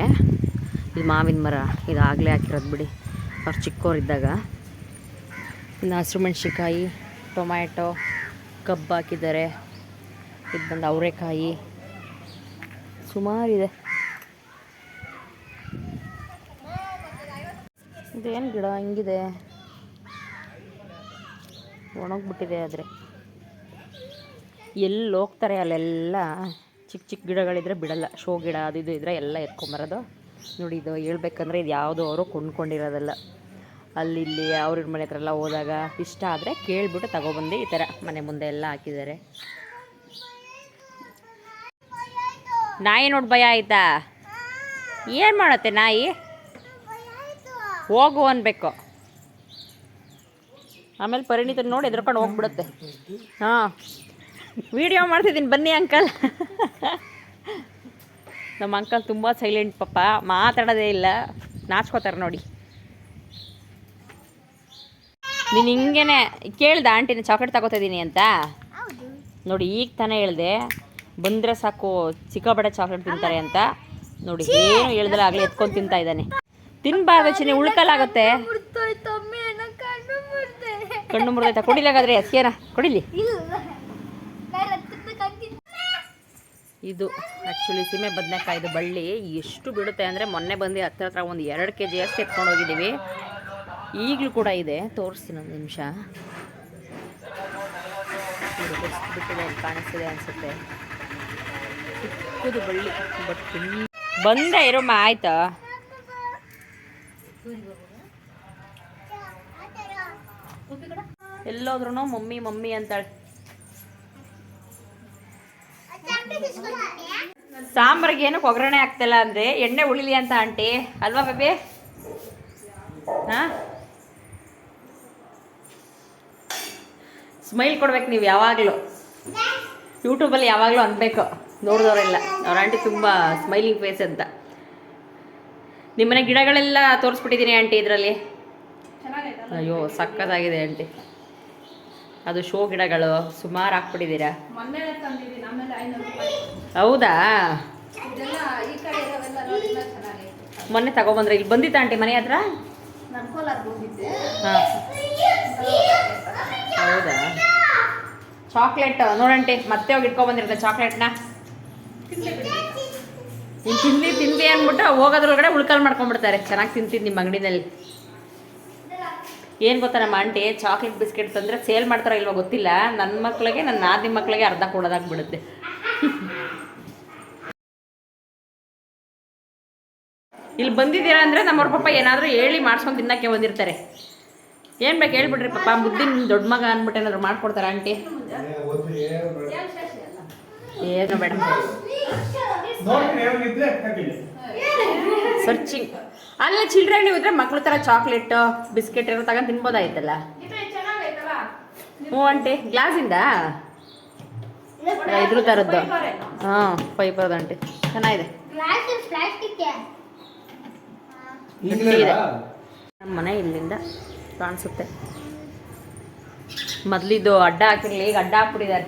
ಇದು ಮಾವಿನ ಮರ ಇದು ಆಗಲೇ ಹಾಕಿರೋದು ಬಿಡಿ. ಅವ್ರು ಚಿಕ್ಕವರಿದ್ದಾಗ ಇನ್ನು ಹಸಿರು ಮೆಣಸಿನ್ಕಾಯಿ, ಟೊಮ್ಯಾಟೊ, ಕಬ್ಬು ಹಾಕಿದ್ದಾರೆ. ಇದು ಬಂದು ಅವರೆಕಾಯಿ. ಸುಮಾರಿದೆ. ಇದೇನು ಗಿಡ, ಹಿಂಗಿದೆ. ಒಣಗ್ಬಿಟ್ಟಿದೆ ಆದರೆ. ಎಲ್ಲಿ ಹೋಗ್ತಾರೆ ಅಲ್ಲೆಲ್ಲ? ಚಿಕ್ಕ ಚಿಕ್ಕ ಗಿಡಗಳಿದ್ರೆ ಬಿಡಲ್ಲ. ಶೋ ಗಿಡ, ಅದು ಇದು ಇದ್ರೆ ಎಲ್ಲ ಎತ್ಕೊಂಬರೋದು ನೋಡಿ, ಇದು ಹೇಳ್ಬೇಕಂದ್ರೆ ಇದು ಯಾವುದೋ ಅವರು ಕೊಂಡ್ಕೊಂಡಿರೋದಲ್ಲ. ಅಲ್ಲಿ ಇಲ್ಲಿ ಅವ್ರ ಮನೆ ಹತ್ರ ಎಲ್ಲ ಹೋದಾಗ ಇಷ್ಟ ಆದರೆ ಕೇಳಿಬಿಟ್ಟು ತಗೊಬಂದು ಈ ಥರ ಮನೆ ಮುಂದೆ ಎಲ್ಲ ಹಾಕಿದ್ದಾರೆ. ನಾಯಿ ನೋಡಿ ಭಯ ಆಯ್ತಾ? ಏನು ಮಾಡತ್ತೆ ನಾಯಿ? ಹೋಗು ಅನ್ಬೇಕು. ಆಮೇಲೆ ಪರಿಣಿತ ನೋಡಿ ಎದ್ರಕೊಂಡು ಹೋಗ್ಬಿಡುತ್ತೆ. ಹಾಂ. ವಿಡಿಯೋ ಮಾಡ್ತಿದ್ದೀನಿ ಬನ್ನಿ ಅಂಕಲ್. ನಮ್ಮ ಅಂಕಲ್ ತುಂಬ ಸೈಲೆಂಟ್ ಪಾಪ, ಮಾತಾಡೋದೇ ಇಲ್ಲ. ನಾಚ್ಕೋತಾರೆ ನೋಡಿ. ನೀನು ಹಿಂಗೇನೆ ಕೇಳ್ದ ಆಂಟಿನ ಚಾಕ್ಲೇಟ್ ತಗೋತಿದ್ದೀನಿ ಅಂತ? ನೋಡಿ ಈಗ ತಾನೇ ಹೇಳ್ದೆ, ಬಂದರೆ ಸಾಕು ಚಿಕ್ಕಬಡೆ ಚಾಕ್ಲೇಟ್ ತಿಂತಾರೆ ಅಂತ. ನೋಡಿ ಏನು ಹೇಳ್ದಲ್ಲ ಆಗಲೇ ಎತ್ಕೊಂಡು ತಿಂತಾ ಇದ್ದಾನೆ. ತಿನ್ಬಾರ್ದು ಚಿನ್ನಿ ಉಳ್ಕಲಾಗುತ್ತೆ. ಕಣ್ಣು ಮುರಿದೈತಾ ಕೊಡಿಲಾಗಾದ್ರೆ ಅಸಿಯನ ಕೊಡಿಲಿ. ಇದು ಆ್ಯಕ್ಚುಲಿ ಸೀಮೆ ಬದನೆಕಾಯಿದು ಬಳ್ಳಿ. ಎಷ್ಟು ಬಿಡುತ್ತೆ ಅಂದರೆ ಮೊನ್ನೆ ಬಂದು ಹತ್ರ ಹತ್ರ ಒಂದು ಎರಡು ಕೆ ಜಿ ಅಷ್ಟು ಎತ್ಕೊಂಡು ಹೋಗಿದ್ದೀವಿ ಈಗಲೂ ಕೂಡ ಇದೆ. ತೋರಿಸ್ತೀನಿ ಒಂದು ನಿಮಿಷ. ಬಿಟ್ಟಿದೆ ಕಾಣಿಸ್ತಿದೆ ಅನಿಸುತ್ತೆ. ಚಿಕ್ಕದು ಬಳ್ಳಿ ಬಟ್ ಬಂದೆ ಇರೋಮ್ಮ ಆಯ್ತಾ? ಎಲ್ಲೋದ್ರೂ ಮಮ್ಮಿ ಮಮ್ಮಿ ಅಂತಾಳೆ. ಸಾಂಬಾರಿಗೆ ಏನಕ್ಕೆ ಒಗ್ಗರಣೆ ಆಗ್ತಿಲ್ಲ ಅಂದರೆ ಎಣ್ಣೆ ಉಳಿಲಿ ಅಂತ ಆಂಟಿ. ಅಲ್ವಾ ಬೇಬಿ? ಹಾಂ? ಸ್ಮೈಲ್ ಕೊಡ್ಬೇಕು ನೀವು ಯಾವಾಗಲೂ. ಯೂಟ್ಯೂಬಲ್ಲಿ ಯಾವಾಗಲೂ ಅನ್ಬೇಕು. ನೋಡಿದವರೆಲ್ಲ. ಅವ್ರ ಆಂಟಿ ತುಂಬ ಸ್ಮೈಲಿಂಗ್ ಫೇಸ್ ಅಂತ. ನಿಮ್ಮನೆ ಗಿಡಗಳೆಲ್ಲ ತೋರಿಸ್ಬಿಟ್ಟಿದ್ದೀನಿ ಆಂಟಿ ಇದರಲ್ಲಿ. ಅಯ್ಯೋ ಸಕ್ಕತ್ತಾಗಿದೆ ಆಂಟಿ. ಅದು ಶೋ ಗಿಡಗಳು ಸುಮಾರು ಹಾಕ್ಬಿಟ್ಟಿದ್ದೀರಾ? ಹೌದಾ? ಮೊನ್ನೆ ತಗೊಬಂದ್ರೆ ಇಲ್ಲಿ ಬಂದಿತ್ತ ಆಂಟಿ ಮನೆ ಹತ್ರ? ಹಾಂ. ಹೌದಾ? ಚಾಕ್ಲೇಟ್ ನೋಡಂಟಿ ಮತ್ತೆ ಹೋಗಿ ಇಟ್ಕೊಬಂದಿರುತ್ತೆ ಚಾಕ್ಲೇಟ್ನ. ನೀನು ತಿನ್ಲಿ ತಿಂದು ಅಂದ್ಬಿಟ್ಟು ಹೋಗೋದ್ರೊಳಗಡೆ ಉಳ್ಕಲ್ ಮಾಡ್ಕೊಂಡ್ಬಿಡ್ತಾರೆ. ಚೆನ್ನಾಗಿ ತಿಂತಿದ್ದು ನಿಮ್ಮ ಅಂಗಡಿನಲ್ಲಿ. ಏನು ಗೊತ್ತಾ ನಮ್ಮ ಆಂಟಿ ಚಾಕ್ಲೇಟ್ ಬಿಸ್ಕೆಟ್ ತಂದರೆ ಸೇಲ್ ಮಾಡ್ತಾರೋ ಇಲ್ವೋ ಗೊತ್ತಿಲ್ಲ. ನನ್ನ ಮಕ್ಳಿಗೆ ನನ್ನ ನಾದಿ ಮಕ್ಕಳಿಗೆ ಅರ್ಧ ಕೊಡೋದಾಗ್ಬಿಡುತ್ತೆ. ಇಲ್ಲಿ ಬಂದಿದ್ದೀರಾ ಅಂದರೆ ನಮ್ಮವ್ರ ಪಾಪ ಏನಾದರೂ ಹೇಳಿ ಮಾಡ್ಸ್ಕೊಂಡು ತಿನ್ನಕ್ಕೆ ಬಂದಿರ್ತಾರೆ. ಏನು ಬೇಕು ಹೇಳ್ಬಿಡ್ರಿ ಪಾಪ, ಮುದ್ದಿನ ದೊಡ್ಡ ಮಗ ಅಂದ್ಬಿಟ್ಟು ಏನಾದ್ರು ಮಾಡ್ಕೊಡ್ತಾರೆ ಆಂಟಿ? ಏನು ಬೇಡ. ಸರ್ಚಿಂಗ್ ಅಲ್ಲ ಚಿಲ್ಡ್ರೆ ನೀವು ಇದ್ರೆ ಮಕ್ಳ ಥರ ಚಾಕ್ಲೇಟ್ ಬಿಸ್ಕೆಟ್ ಏನೋ ತಗೊಂಡ್ ತಿನ್ಬೋದಾಯ್ತಲ್ಲ? ಹ್ಞೂ ಆಂಟಿ ಗ್ಲಾಸಿಂದ? ಇದ್ರ ಥರದ್ದು ಹಾಂ ಫೈಬರ್ದು ಆಂಟಿ. ಚೆನ್ನಾಗಿದೆ. ನಮ್ಮ ಮನೆ ಇಲ್ಲಿಂದ ಕಾಣಿಸುತ್ತೆ. ಮೊದ್ಲಿದ್ದು ಅಡ್ಡ ಹಾಕಿರ್ಲಿ ಈಗ ಅಡ್ಡ ಹಾಕ್ಬಿಟ್ಟಿದ್ದಾರೆ.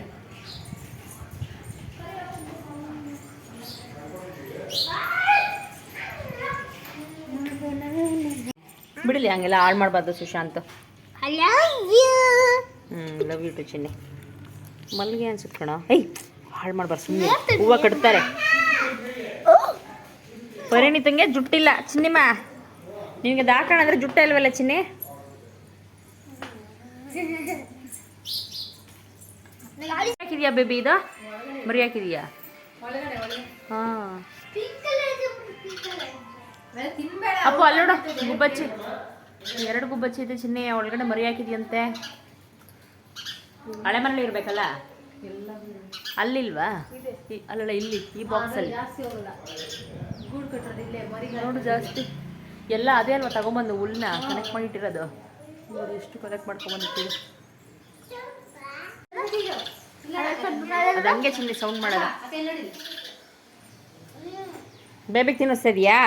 ಬಿಡಲಿ ಹಂಗೆಲ್ಲ ಹಾಳು ಮಾಡಬಾರ್ದು ಸುಶಾಂತ್. ಹ್ಞೂ ಲವ್ ಯು ಟು ಚಿನ್ನಿ. ಮಲ್ಲಿಗೆ ಅನ್ಸುತ್ತೆ ಕಣ. ಏಯ್ ಹಾಳು ಮಾಡಬಾರ್ದು ಸುಮ್ಮನೆ ಹೂವು ಕಟ್ತಾರೆ. ಪರಿಣಿತಂಗೆ ಜುಟ್ಟಿಲ್ಲ ಚಿನ್ನಿಮ್ಮ. ನಿನಗೆ ದಾಖಣ ಅಂದರೆ ಜುಟ್ಟ ಇಲ್ವಲ್ಲ ಚಿನ್ನಿ? ಯಾಕಿದೆಯಾ ಬೇಬಿ ಇದು? ಮರಿ ಹಾಕಿದೀಯಾ ಹಾಂ. ಅಪ್ಪು ಅಲ್ಲೋಡು. ಗುಬ್ಬಚ್ಚಿ. ಎರಡು ಗುಬ್ಬಚ್ಚಿ ಇದೆ ಚಿನ್ನಿ ಒಳಗಡೆ ಮರಿ ಹಾಕಿದ್ಯಂತೆ. ಹಳೆ ಮನೇಲಿ ಇರ್ಬೇಕಲ್ಲ? ಅಲ್ಲಿಲ್ವಾ? ಅಲ್ಲಲ್ಲ ಇಲ್ಲಿ ಈ ಬಾಕ್ಸಲ್ಲಿ ನೋಡು ಜಾಸ್ತಿ ಎಲ್ಲ ಅದೇ ಅಲ್ವಾ ತಗೊಂಬಂದು ಹುಲ್ನ ಕನೆಕ್ಟ್ ಮಾಡಿಟ್ಟಿರೋದು? ನೋಡಿ ಎಷ್ಟು ಕನೆಕ್ಟ್ ಮಾಡ್ಕೊಂಬಂದಿರ್ತೀವಿ ಅದು ಹಂಗೆ ಚಿನ್ನಿ ಸೌಂಡ್ ಮಾಡೋದು ಬೇಬಿಗೆ ತಿನ್ನಿಸ್ತಿದ್ಯಾ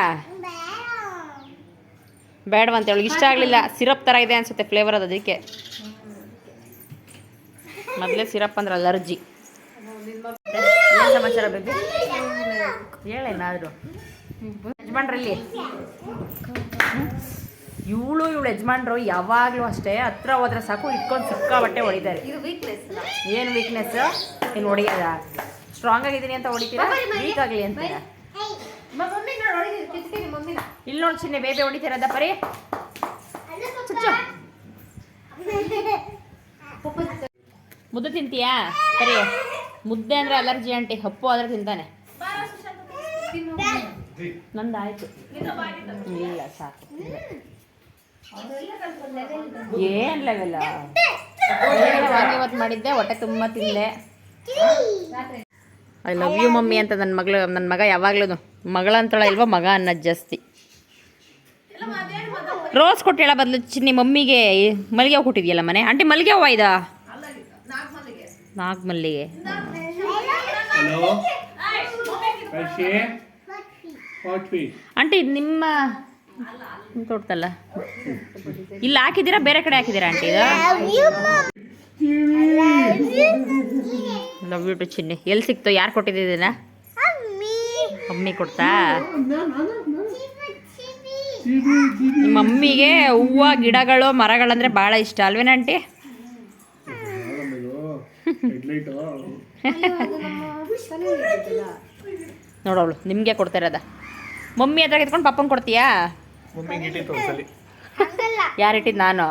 ಬೇಡವಂತೆ ಹೇಳಿ ಇಷ್ಟ ಆಗಲಿಲ್ಲ. ಸಿರಪ್ ಥರ ಇದೆ ಅನಿಸುತ್ತೆ ಫ್ಲೇವರ್ ಅದು ಅದಕ್ಕೆ. ಮೊದಲೇ ಸಿರಪ್ ಅಂದ್ರೆ ಅಲರ್ಜಿ. ಏನು ಸಮಾಚಾರ ಬೇಬಿ ಹೇಳೇನಾದರೂ ಯಜಮಾನ್ರಲ್ಲಿ? ಇವಳು ಇವಳು ಯಜಮಾನ್ರು ಯಾವಾಗಲೂ ಅಷ್ಟೇ. ಹತ್ರ ಹೋದ್ರೆ ಸಾಕು ಇಟ್ಕೊಂಡು ಸಿಕ್ಕಾಬಟ್ಟೆ ಹೊಡಿತಾರೆ. ಇದು ವೀಕ್ನೆಸ್ ಏನು ವೀಕ್ನೆಸ್ ಏನು ಹೊಡಿಯೋದ ಸ್ಟ್ರಾಂಗ್ ಆಗಿದ್ದೀನಿ ಅಂತ ಹೊಡಿತೀರಾ? ವೀಕ್ ಆಗಲಿ ಅಂತೀರಾ? ಇಲ್ಲಿ ನೋಡಿ ಚಿನ್ನೆ ಬೇಬೆ ಹೊಡಿತೀರದ ಪರಿ. ಮುದ್ದೆ ತಿಂತೀಯಾ? ಸರಿ. ಮುದ್ದೆ ಅಂದ್ರೆ ಅಲರ್ಜಿ ಅಂಟಿ ಹಪ್ಪು ಆದ್ರೆ ತಿಂತಾನೆ. ನಂದಾಯ್ತು. ಆಯ್ತು ಇಲ್ಲ ಸಾಕು. ಏನ್ ಲೆವೆಲ್ಲ ಇವತ್ತು ಮಾಡಿದ್ದೆ ಹೊಟ್ಟೆ ತುಂಬ ತಿಂದೆ ಐ ಲವ್ ಯು ಮಮ್ಮಿ ಅಂತ ನನ್ನ ಮಗಳು ನನ್ನ ಮಗ ಯಾವಾಗ್ಲೂ ಮಗಳ ಅಂತಳ ಇಲ್ವಾ ಮಗ ಅನ್ನೋದು ಜಾಸ್ತಿ. ರೋಸ್ ಕೊಟ್ಟೇಳ ಬದಲು ಚಿನ್ನಿ ಮಮ್ಮಿಗೆ ಮಲ್ಲಿಗೆ ಹೂವು ಕೊಟ್ಟಿದ್ಯಲ್ಲ ಮನೆ? ಆಂಟಿ ಮಲ್ಲಿಗೆ ಹೂವ ಇದ? ನಾಲ್ಕು ಮಲ್ಲಿಗೆ ಆಂಟಿ ಇದು ನಿಮ್ಮ ನಿಮ್ಮ ತೋಟದಲ್ಲ? ಇಲ್ಲಿ ಹಾಕಿದ್ದೀರಾ? ಬೇರೆ ಕಡೆ ಹಾಕಿದ್ದೀರಾ ಆಂಟಿ ಇದು ಲವ್ ಯು ಟು ಚಿನ್ನಿ. ಎಲ್ಲಿ ಸಿಕ್ತು? ಯಾರು ಕೊಟ್ಟಿದ್ದೀನ ಮಮ್ಮಿ ಕೊಡ್ತಾ? ನಿಮ್ಮ ಮಮ್ಮಿಗೆ ಹೂವು ಗಿಡಗಳು ಮರಗಳಂದ್ರೆ ಭಾಳ ಇಷ್ಟ ಅಲ್ವೇನ ಆಂಟಿ ನೋಡವಳು ನಿಮಗೆ ಕೊಡ್ತಾ ಇರೋದ. ಮಮ್ಮಿ ಹತ್ರ ಎತ್ಕೊಂಡು ಪಪ್ಪನ್ ಕೊಡ್ತೀಯಾ? ಯಾರು ಇಟ್ಟಿದ್ದು ನಾನು.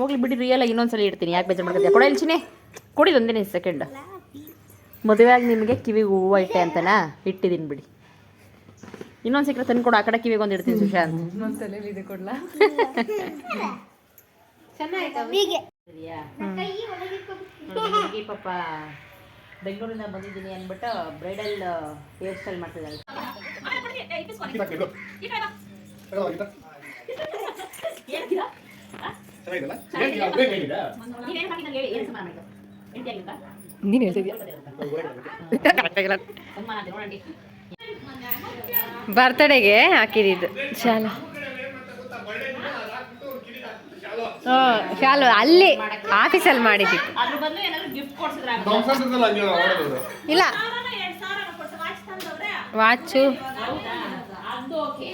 ಹೋಗ್ಲಿ ಬಿಡಿ ರಿಯಲ್ ಇನ್ನೊಂದ್ಸಲ ಇಡ್ತೀನಿ. ಯಾಕೆ ಬೇಜಾರು ಮಾಡ್ಕೊತೀಯ ಕೊಡ ಇಲ್ಚಿನಿ ಕೊಡಿ ಒಂದಿನ ಸೆಕೆಂಡ್ ಮದುವೆಯಾಗಿ ನಿಮಗೆ ಕಿವಿಗೆ ಹೂವು ಇಟ್ಟೆ ಅಂತನಾ? ಇಟ್ಟಿದ್ದೀನಿ ಬಿಡಿ. ಇನ್ನೊಂದು ಸಿಕ್ಕರೆ ತಂದು ಕೊಡು, ಆ ಕಡೆ ಕಿವಿಗೆ ಒಂದು ಇಡ್ತೀನಿ ಸುಶಾಂತ್ ಹುಡುಗಿ ಪಾಪ ಬೆಂಗಳೂರಿಂದ ಬಂದಿದ್ದೀನಿ ಅಂದ್ಬಿಟ್ಟು ಬ್ರೈಡಲ್ ಹೇರ್ ಸ್ಟೈಲ್ ಮಾಡ್ತಿದ್ದಾಳೆ. ನೀನು ಹೇಳ್ತಿದ್ಯಾ ಬರ್ತಡೆಗೆ ಹಾಕಿದ್ದು ಶಾಲ. ಶಾಲು ಅಲ್ಲಿ ಆಫೀಸಲ್ಲಿ ಮಾಡಿದ್ದಿತ್ತು ಇಲ್ಲ. ವಾಚು ಮಾಡೋದು ಇಲ್ಲ ವಾಚು ಅದು ಓಕೆ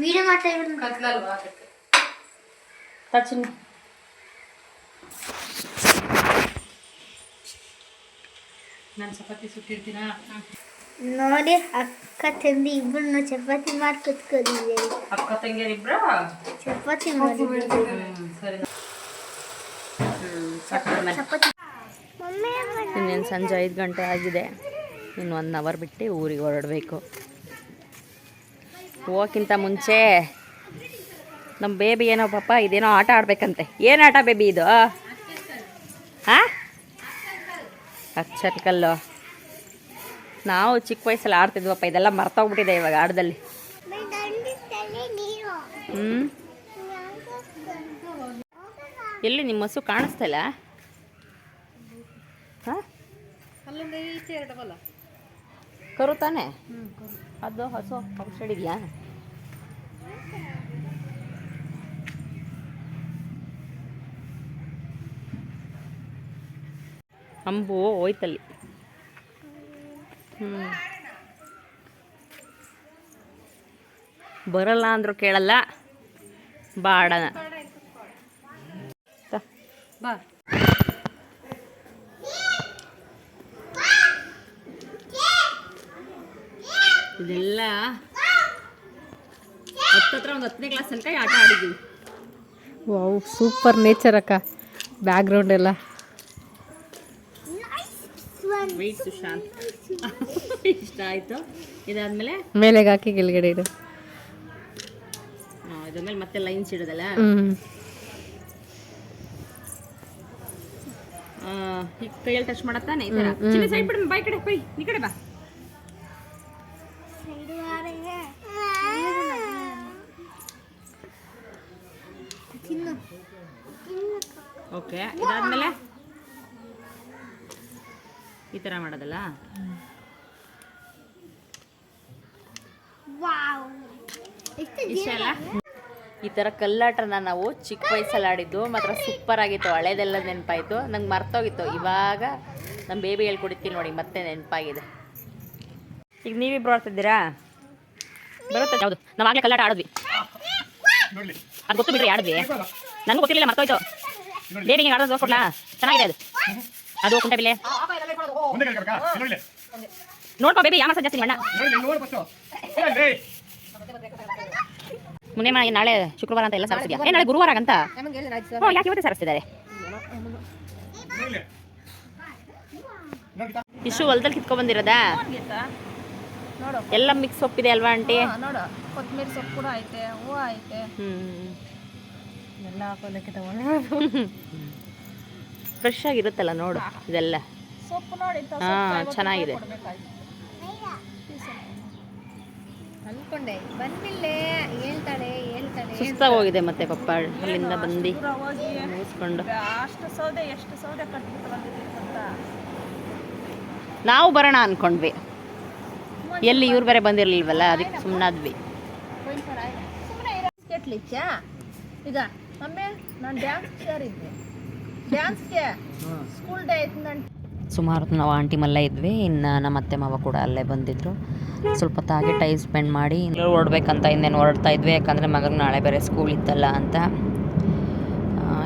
ವಿಡಿಯೋ ಮಾಡ್ತಾ ಇರೋದು ನಾನು. ಚಪಾತಿ ಸುಟ್ಟಿರ್ತೀನಾ? ನೋಡಿ ಅಕ್ಕ ತಂದಿ ಇಬ್ಬರನ್ನು ಚಪಾತಿ ಮಾಡಿ ಕುತ್ಕೊಂಡಿದ್ದೇವೆ ಅಕ್ಕ ತಂಗಿಯರಿಬ್ರ ಚಪಾತಿ ಸರಿ. ಇನ್ನೇನು ಸಂಜೆ ಐದು ಗಂಟೆ ಆಗಿದೆ. ಇನ್ನು ಒನ್ ಅವರ್ ಬಿಟ್ಟು ಊರಿಗೆ ಹೊರಡಬೇಕು. ಹೋಗೋಕ್ಕಿಂತ ಮುಂಚೆ ನಮ್ಮ ಬೇಬಿ ಏನೋ ಪಾಪ ಇದೇನೋ ಆಟ ಆಡಬೇಕಂತೆ. ಏನು ಆಟ ಬೇಬಿ ಇದು? ಹಾಂ ಅಕ್ಷರ ಕಲ್ಲು. ನಾವು ಚಿಕ್ಕ ವಯಸ್ಸಲ್ಲಿ ಆಡ್ತಿದ್ವಪ್ಪ, ಇದೆಲ್ಲ ಮರ್ತೋಗ್ಬಿಟ್ಟಿದೆ ಇವಾಗ ಆಟದಲ್ಲಿ ಹ್ಞೂ ಎಲ್ಲಿ ನಿಮ್ಮ ಹಸು ಕಾಣಿಸ್ತಾ ಇಲ್ಲ? ಹಾಂ ಕರು ತಾನೆ? ಅದು ಹಸು ಔಷಧ ಇದೆಯಾ? ಅಂಬು ಹೋಯ್ತಲ್ಲಿ. ಹ್ಞೂ ಬರಲ್ಲ ಅಂದ್ರು ಕೇಳಲ್ಲ. ಬಾಡನ. ಬಾ. ಇದೆಲ್ಲ ಹತ್ತತ್ರ ಒಂದು ಹತ್ತನೇ ಕ್ಲಾಸ್ ತನಕ ಆಟ ಆಡಿದ್ವಿ. ವಾವ್ ಸೂಪರ್ ನೇಚರ್ ಅಕ್ಕ. ಬ್ಯಾಕ್ಗ್ರೌಂಡ್ ಎಲ್ಲ. ವೈಟ್ ಸುಶಾಂತ್ ಇಷ್ಟ ಆಯಿತು? ಇದಾದ್ಮೇಲೆ? ಮೇಲೆಗೆ ಹಾಕಿ ಕೆಳಗಡೆ ಇಡು. ಆ, ಇದಾದ್ಮೇಲೆ ಮತ್ತೆ ಲೈನ್ಸ್ ಇಡೋದಲ್ಲ? ಈಗ ಕೈಯಲ್ಲಿ ಟಚ್ ಮಾಡತ್ತಾನೆ? ಈ ಥರ ಚಿನ್ನ ಸೈಡ್ ಬಿಡು ಬೈ ಕಡೆ ಬೈ ಈ ಕಡೆ ಬಾ ಓಕೆ ಇದಾದ್ಮೇಲೆ ಈ ಥರ ಮಾಡೋದಲ್ಲ? ಇಷ್ಟಲ್ಲ ಈ ಥರ ಕಲ್ಲಾಟನ ನಾವು ಚಿಕ್ಕ ವಯಸ್ಸಲ್ಲಿ ಆಡಿದ್ದು ಮಾತ್ರ ಸೂಪರ್ ಆಗಿತ್ತು ಹಳೇದೆಲ್ಲ ನೆನಪಾಯಿತು. ನಂಗೆ ಮರ್ತೋಗಿತ್ತು. ಇವಾಗ ನಮ್ಮ ಬೇಬಿ ಹೇಳ್ಕೊಡ್ತೀನಿ ನೋಡಿ ಮತ್ತೆ ನೆನಪಾಗಿದೆ. ಈಗ ನೀವಿಬ್ರು ಬರ್ತಿದ್ದೀರಾ ಬರುತ್ತೆ. ಹೌದು. ನಾವು ಆಗಲೇ ಕಲ್ಲಾಟ ಆಡಿದ್ವಿ. ನೋಡ್ಲಿ. ಅದು ಗೊತ್ತು ಬಿಡ್ರಿ ಆಡಿದ್ವಿ. ನನಗೆ ಗೊತ್ತಿರಲಿಲ್ಲ ಮರ್ತೋಯ್ತು. ಬೇಬಿ ಹಿಂಗೆ ಆಡೋದು ಕೊಡ್ಲಾ ಚೆನ್ನಾಗಿದೆ ಅದು. ಅದು ಕುಂಟೆ ಬಿಲ್ಲೆ ನೋಡ್ಕೋ ಬೇಬಿ ಯಾವ ಜಾಸ್ತಿ ಅಣ್ಣ? ನೋಡ್ಲಿ ನೋಡು ಫಸ್ಟು ಏನ್ರಿ ಮುಂದೆ ಮಾ- ನಾಳೆ ಶುಕ್ರವಾರ ಅಂತ ಎಲ್ಲ ಸಾರಿಸಿದ್ಯಾ ಏ ನಾಳೆ ಗುರುವಾರ ಅಂತ ನಮಗೆ ಹೇಳಿ ರಾಜ್ ಸರ್ ಹ್ಞೂ ಯಾಕೆ ಇವತ್ತೇ ಸಾರಿಸ್ತಿದ್ದಾರೆ? ಇಶು ಹೊಲದಲ್ಲಿ ಕಿತ್ಕೊ ಬಂದಿರೋದಾ? ನೋಡು ಎಲ್ಲ ಮಿಕ್ಸ್ ಸೊಪ್ಪಿದೆ ಅಲ್ವಾ ಆಂಟಿ? ನೋಡು ಕೊತ್ತಂಬರಿ ಸೊಪ್ಪು ಕೂಡ ಐತೆ ಹೂವು ಐತೆ. ಹ್ಮ್. ಎಲ್ಲ ಹಾಕೋದಕ್ಕೆ ತಗೊಂಡು. ಫ್ರೆಶ್ ಆಗಿರುತ್ತಲ್ಲ ನೋಡು ಇದೆಲ್ಲ. ಹಾ, ಚೆನ್ನಾಗಿದೆ. ಸುಸ್ತಾಗಿ ಹೋಗಿದೆ ಮತ್ತೆ ಪಪ್ಪ ಅಲ್ಲಿಂದ ಬಂದು. ಮುಗಿಸ್ಕೊಂಡು. ನಾವು ಬರೋಣ ಅನ್ಕೊಂಡ್ವಿ. ಎಲ್ಲಿ ಇವ್ರು ಬೇರೆ ಬಂದಿರ್ಲಿಲ್ವಲ್ಲ ಅದಕ್ಕೆ ಸುಮ್ಮನಾದ್ವಿ ಈಗ ನಾನು ಡ್ಯಾನ್ಸ್ ಸ್ಕೂಲ್ ಡೇ ಸುಮಾರು ಹೊತ್ತು ನಾವು ಆಂಟಿ ಮಲ್ಲ ಇದ್ವಿ, ಇನ್ನು ನಮ್ಮ ಅತ್ತೆ ಮಾವ ಕೂಡ ಅಲ್ಲೇ ಬಂದಿದ್ರು. ಸ್ವಲ್ಪ ಹೊತ್ತಾಗಿ ಟೈಮ್ ಸ್ಪೆಂಡ್ ಮಾಡಿ ಹೊರಡ್ಬೇಕಂತ ಇನ್ನೇನು ಹೊರಡ್ತಾ ಇದ್ವಿ, ಯಾಕಂದರೆ ಮಗನ ನಾಳೆ ಬೇರೆ ಸ್ಕೂಲ್ ಇತ್ತಲ್ಲ ಅಂತ.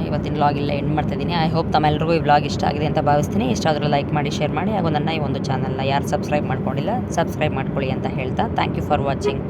ಇವತ್ತಿನ ವ್ಲಾಗ್ ಇಲ್ಲ ಎಂಡ್ ಮಾಡ್ತಿದ್ದೀನಿ ಐ ಹೋಪ್ ತಮ್ಮೆಲ್ಲರಿಗೂ ಈ ವ್ಲಾಗ್ ಇಷ್ಟ ಆಗಿದೆ ಅಂತ ಭಾವಿಸ್ತೀನಿ. ಇಷ್ಟ ಲೈಕ್ ಮಾಡಿ ಶೇರ್ ಮಾಡಿ. ಹಾಗೂ ನನ್ನ ಈ ಒಂದು ಚಾನಲ್ನ ಯಾರು ಸಬ್ಸ್ಕ್ರೈಬ್ ಮಾಡ್ಕೊಂಡಿಲ್ಲ ಸಬ್ಸ್ಕ್ರೈಬ್ ಮಾಡ್ಕೊಳ್ಳಿ ಅಂತ ಹೇಳ್ತಾ. Thank you for watching